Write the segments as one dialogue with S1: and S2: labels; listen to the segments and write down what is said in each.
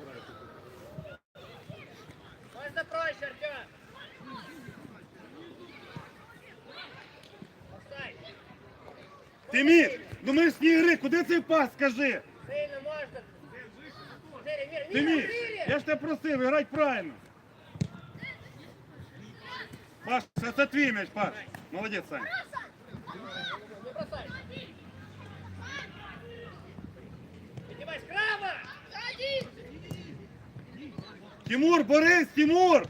S1: виграє.
S2: Можна проще, Артем.
S3: Тимір, ну ми ж з ігри, куди цей пас, скажи?
S2: Сильно можна.
S3: Тимір, я ж тебе просив, грати правильно. Паш, це, твій м'яч, Паш. Молодець, Сань. Тимур, Борис, Тимур!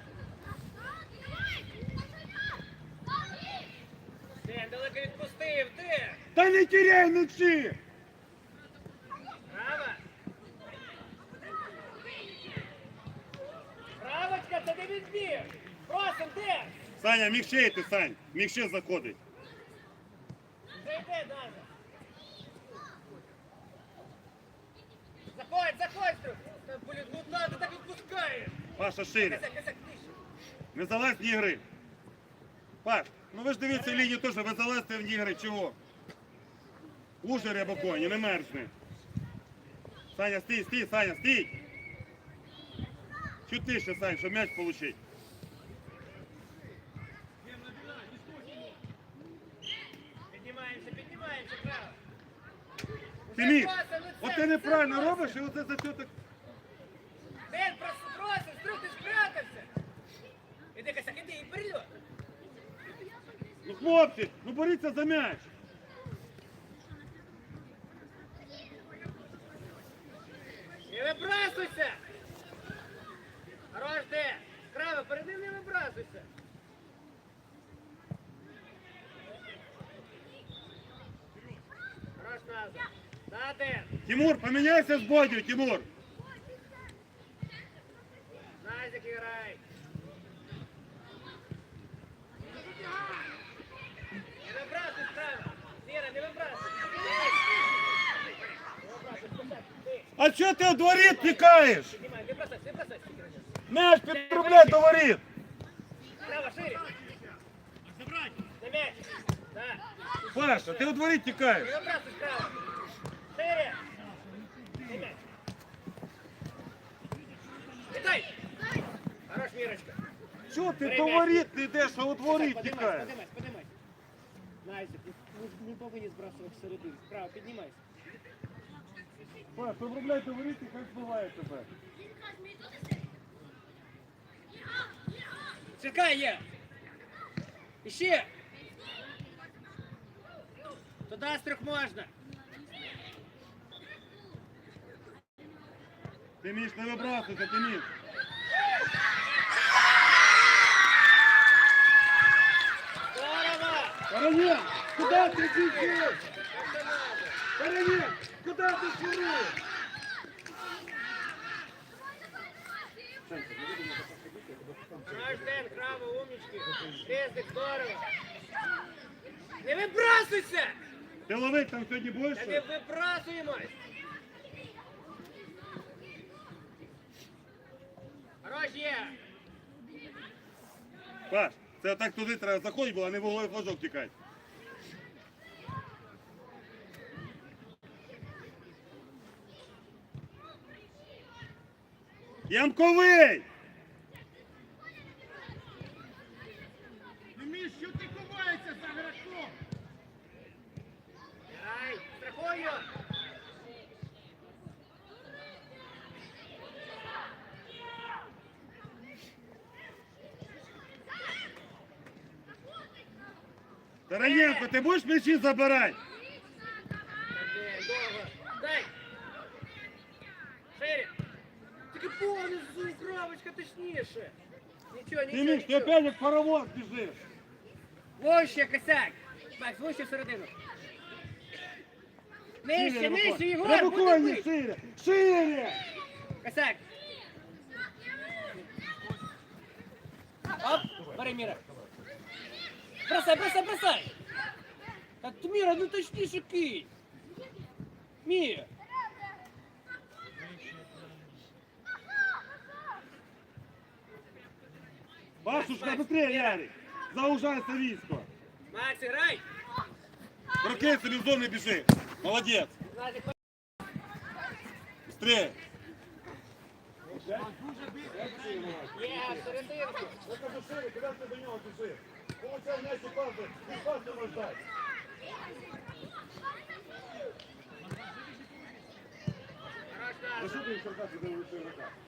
S2: Ти далеко відпустив, ти.
S3: Та не теряй м'ячі!
S2: Право. Правочка, це не відбір. Просим, де?
S3: Саня, міг ще йти, Сань. Міг ще заходить.
S2: Вже йде даже. Заходь, заходь, Стрюк. Та, блін, ну надо так відпускає.
S3: Паша, шире. Не залазь в ігри. Паш, ну ви ж дивіться лінію теж, ви залазьте в ігри, чого? Уже рябоконі, не мерзни. Саня, стій, стій, Саня, стій! Чуть тише, Сань, щоб м'яч получить.
S2: Піднімаємося, піднімаємося, право.
S3: Тимір,
S2: Уже ну
S3: от ти неправильно робиш, і оце за що так.
S2: Ден, просто просим, Стрюк, ти спрятався. Іди, косяк, іди, і вперед.
S3: Ну хлопці, ну боріться за м'яч.
S2: Не вибрасуйся! Хорош, де? Справа, перед ним не вибрасуйся. Хорош назад.
S3: Тимур, поміняйся з Бодю, Тимур. Тікаєш? М'яч підробляй до. Паша, ти у дворі тікаєш.
S2: Хорош, Мирочка.
S3: Чого ти до воріт не йдеш, а у дворі тікаєш?
S2: поднимайся, поднимайся. Найзик, не, повинні збрасувати всередину. Справа, піднімайся.
S3: Паш, обробляй до воріт і хай збиває тебе.
S2: Чекай є. Іще. Туди з трьох можна.
S3: Ти між не вибрасуйся, ти між.
S2: Здорово!
S3: Воронин, куди ти біжиш? Воронин, куди ти шуруєш?
S2: Рожден, краво, умнички. Резник, здорово. Не вибрасуйся!
S3: Ти ловить там сьогодні будеш?
S2: Та не вибрасуємось! Хорош є!
S3: Паш, це так туди треба заходити було, а не в угловий флажок тікати. Ямковий!
S1: Міг, що ти ховаєшся за граком?
S2: Ай, страхую!
S3: Тараненко, ти будеш м'ячі забирати?
S2: понизу, кровочка точніше! Нічого,
S3: Ти
S2: нічого,
S3: між, ти
S2: нічого.
S3: опять як паровоз біжиш.
S2: Вище, косяк! Макс, вище всередину. Нижче, нижче, Єгор, буде
S3: Рябоконі
S2: бить!
S3: шире, шире!
S2: Косяк! Оп, бери Міра. Бросай, бросай, бросай! Так, ти, Міра, ну точніше кинь! Міра!
S3: Пашушка, быстрее, Ярик! Заужайся різко!
S2: Макс, играй!
S3: Прокинь собі в зону біжи. Молодець. Быстрее.
S2: Є, серединку.
S3: Кажу, шире, куди ти до нього пішли? Получав м'яч і пас, і пас не можеш дати. За що ти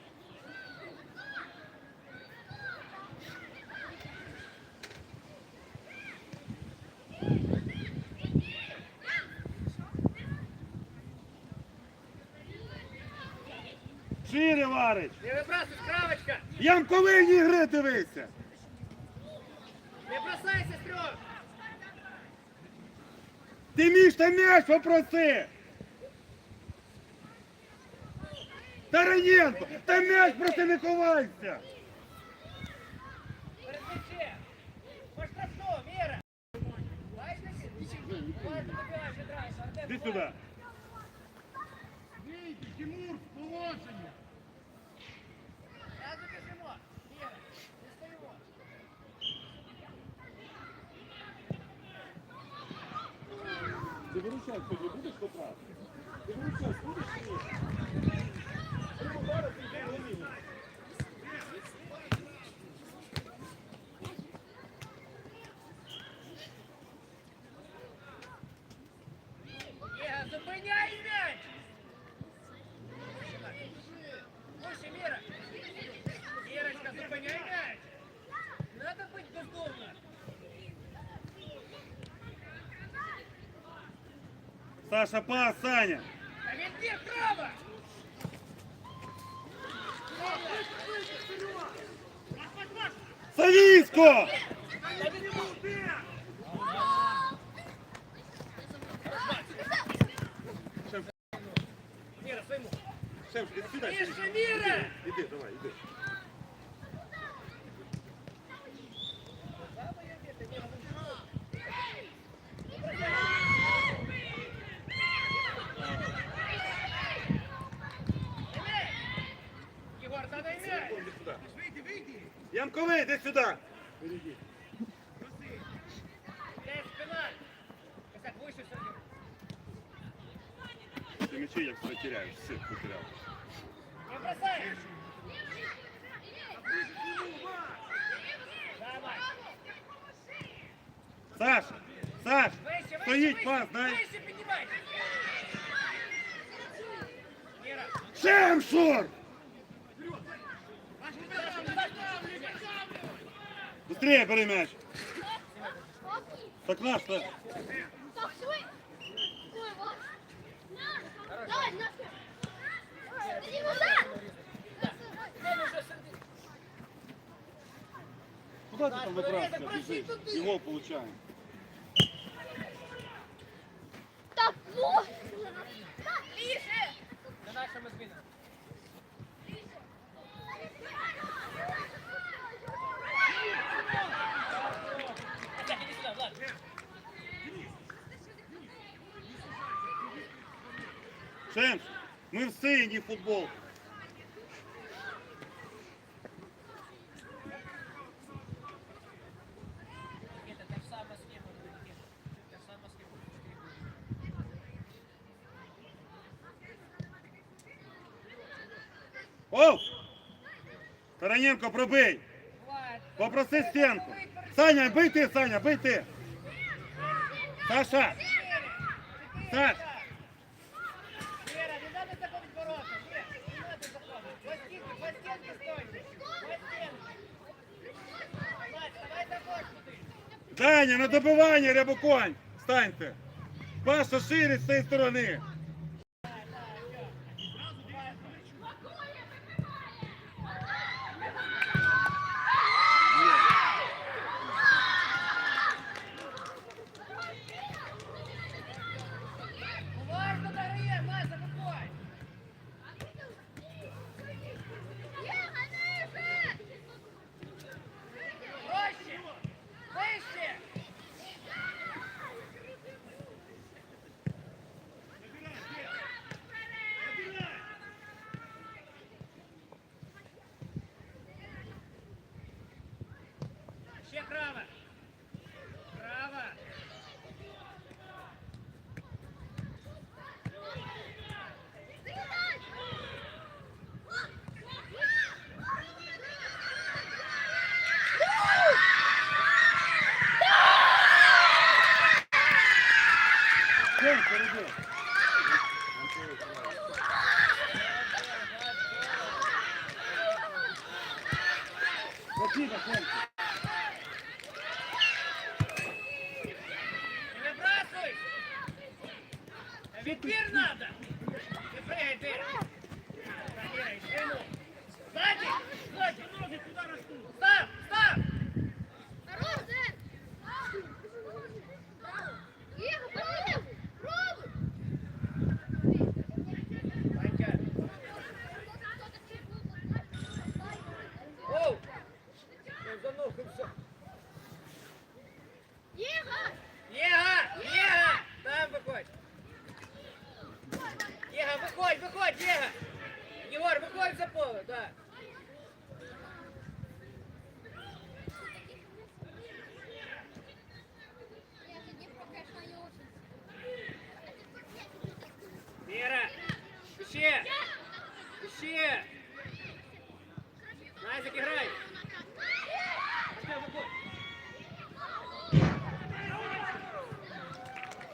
S3: Шире варить!
S2: Не вибрасуй, кравочка.
S3: Ямковині гри дивися!
S2: Не бросайся, Стрьох.
S3: Ти між та м'яч попроси! Тараненко, та м'яч проси не ховайся! Іди сюди!
S1: Тимур, положення.
S3: Виручай сьогодні будеш потрапити? Ти виручай будеш чи ні? Прямо зараз іди на лінію. Саша, пас, Саня!
S2: Відбір право.
S3: Савісько!
S2: Міра, своєму.
S3: Шеф, іди сюди.
S2: Більше, Міра!
S3: Іди, давай, іди.
S2: Єгор, задай м'яч.
S3: Іди сюди.
S1: Вийди, вийди.
S3: Ямковий, іди сюди!
S2: Дай спина. Косяк, вище все.
S3: Ти м'ячі як потеряєш, все потеряв.
S2: Не бросай. Давай.
S3: Саша! Саш!
S2: Вище, вище,
S3: Стоїть
S2: вище.
S3: пас, дай!
S2: Вище піднімай. Міра.
S3: Шемшур! Быстрее бери м'яч! Так наш, так. Куда ты там выбрасываешь? Его получаем.
S2: Сама схема.
S3: Оу! Тараненко, пробий!
S2: Влад,
S3: Попроси стенку. Саня, бий ти, Саня, бий ти. Саша, Саш, Даня, на добивання, Рябоконь. Станьте. Паша шире з цієї сторони.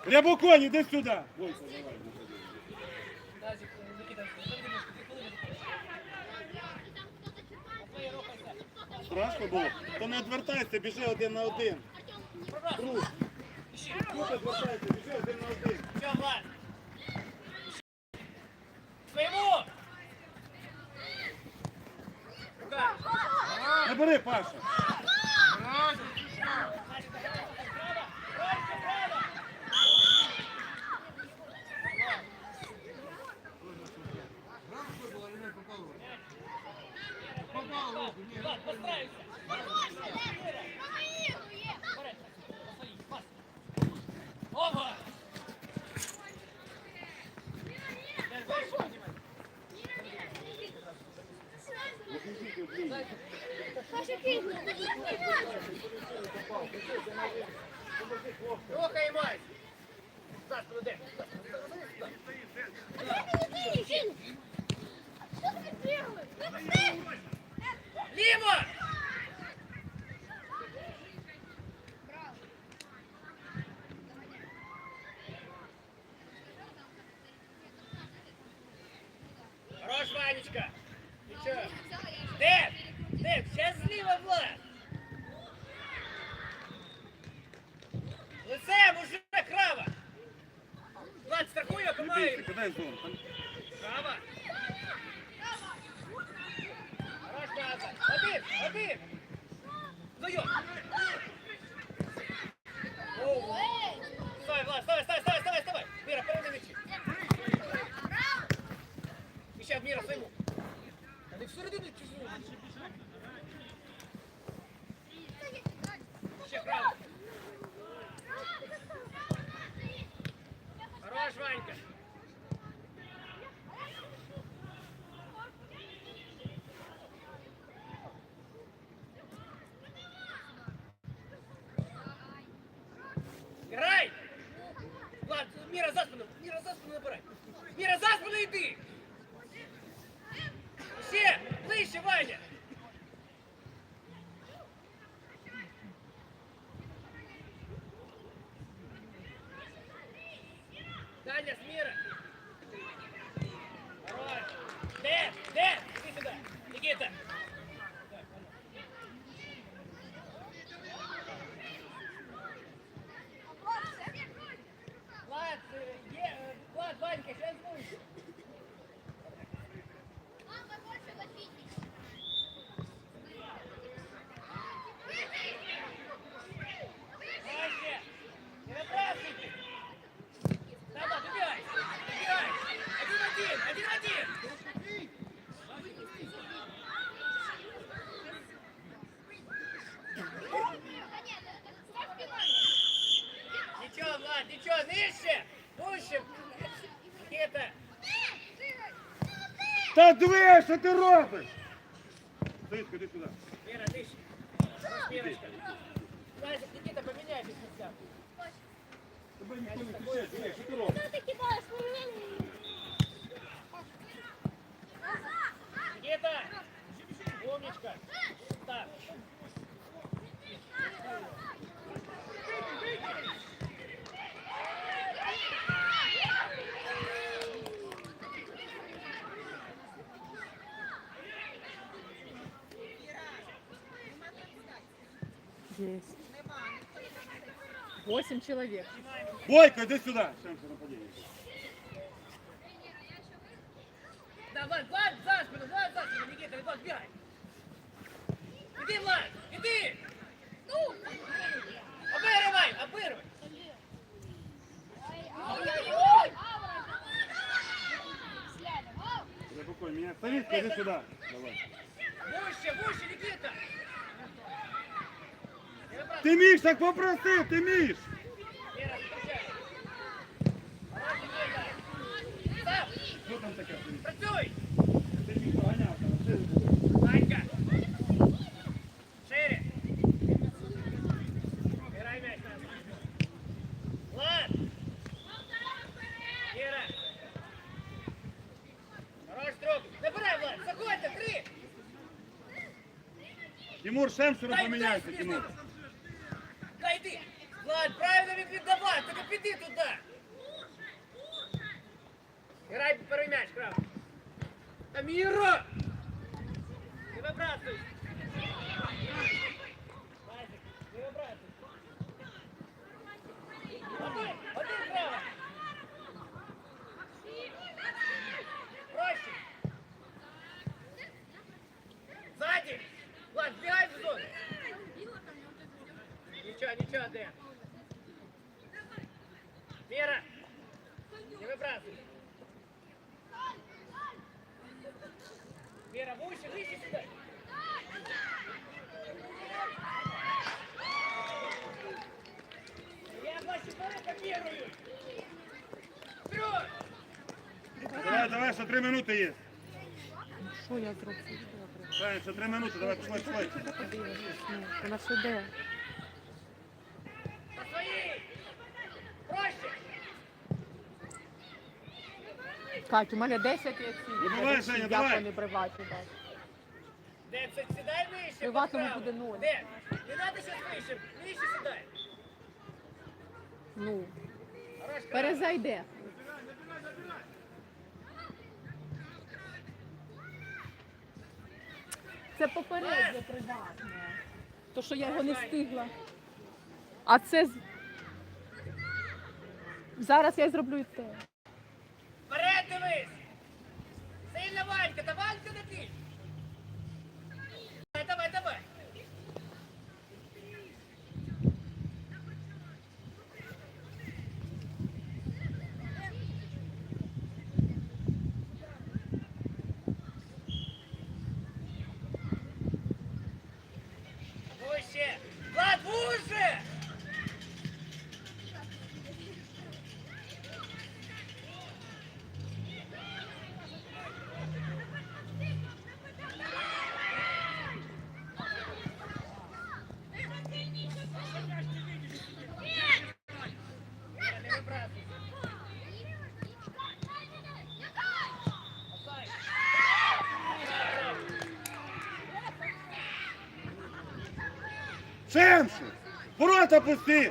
S3: Рябоконь, іди сюди. Войко, давай. Страшно було? То не відвертайся, біжи один на один. Друг, тут відвертайся, біжи один на один.
S2: Своему!
S3: Не бери, Паша.
S2: Влад, подстраивайся. Ого! Дай больше поднимай. Рухай, мать! За спину, де? Ліво! Хорош, Ванечка! Нічого. Де? Де? Ще зліва, Влад! Лице, мужик, крава! Влад, страхуй,
S3: Не
S2: помагай!
S3: бійся, кидай зону.
S2: Крава! Хорош, Наза! Один, один! Влад, Мира за! Мира за набирай! Міра за спину иди! Все! Ближче, Ваня!
S3: Диви, що ти робиш? Синсько, іди сюди.
S2: Мира, нижче! Мирочка! Назик, Никита, поменяй без мяча.
S3: Тебе ніхто не кричить, диви, що ти робиш?
S2: Никита! Умничка! Так
S4: Есть. Восемь человек.
S3: Бойко, іди сюди. Шемшер нападіння.
S2: Давай, Влад, за спину, Влад, за спину, Никита, Влад, бегай. Иди, Влад, иди. Ну, обыгрывай, обыгрывай.
S5: Ой-ой-ой!
S3: Рябоконь, мене. Савітка, іди сюди. Давай.
S2: Выше, выше, Никита. Не выбрасывай.
S3: Ти міш, так попросив, ти міш.
S2: Вера, встречай. Давай, Никита. Став,
S3: Що там таке?
S2: працюй.
S3: Ти міг поганяти, а ти буде.
S2: Ванька. Шире. Играй мяч. Влад. Кира. Хорош друг. Забирай, Влад. Заходи, три.
S3: Тимур, Шемшеру
S2: Дай,
S3: поміняйся,
S2: дай,
S3: Тимур.
S2: він віддавай. Тільки піди туди. Грай перший м'яч, крав. Аміра! Не вибрасуй. Васик, не вибрасуй. Один, один право. Проще. Сзади. Влад, бігай в зону. Нічого, нічого, де. Вера. Не вибрасуй. Вера, выше, выше сюда. Я ваши боли копирую.
S3: Давай, давай, ще три минути є.
S4: Що я зроблю?
S3: Саня, ще три минути, давай.
S4: Подивись, ну, Вона все де? Кать, у мене 10 є ці.
S3: Вибивай, Женя, давай.
S4: вони приватні.
S2: Де це сідай вище,
S4: Приватному буде нуль.
S2: Де? Не надо сейчас вище, вище сідай.
S4: Ну,
S2: Хорош,
S4: перезайде. Це попереднє приватне. То, що я його не встигла. А це з- зараз я зроблю і те.
S2: Дивись! Сильна Ванька, та Ванька не ти!
S3: Шемшер! Ворота пусти!